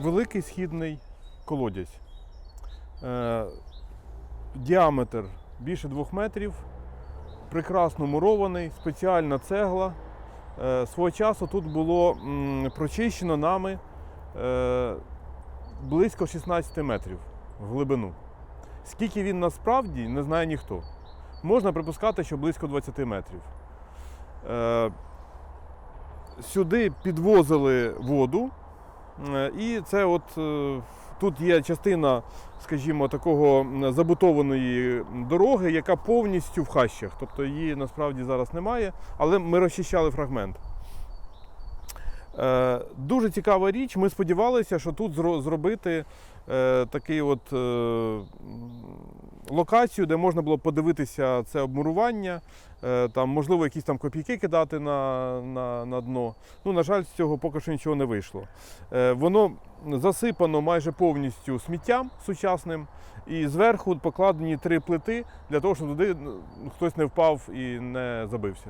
великий східний колодязь. Е, Діаметр більше двох метрів, прекрасно мурований, спеціальна цегла. Е, Свого часу тут було прочищено нами е, близько 16 метрів в глибину. Скільки він насправді, не знає ніхто. Можна припускати, що близько 20 метрів. Сюди підвозили воду, і це от е, тут є частина, скажімо, такого забутованої дороги, яка повністю в хащах. Тобто її насправді зараз немає, але ми розчищали фрагмент. Е, Дуже цікава річ. Ми сподівалися, що тут зробити е, такий от, е, локацію, де можна було подивитися це обмурування, е, там, можливо, якісь там копійки кидати на, на, на дно. Ну, на жаль, з цього поки що нічого не вийшло. Е, Воно засипано майже повністю сміттям сучасним, і зверху покладені три плити для того, щоб туди ну, хтось не впав і не забився.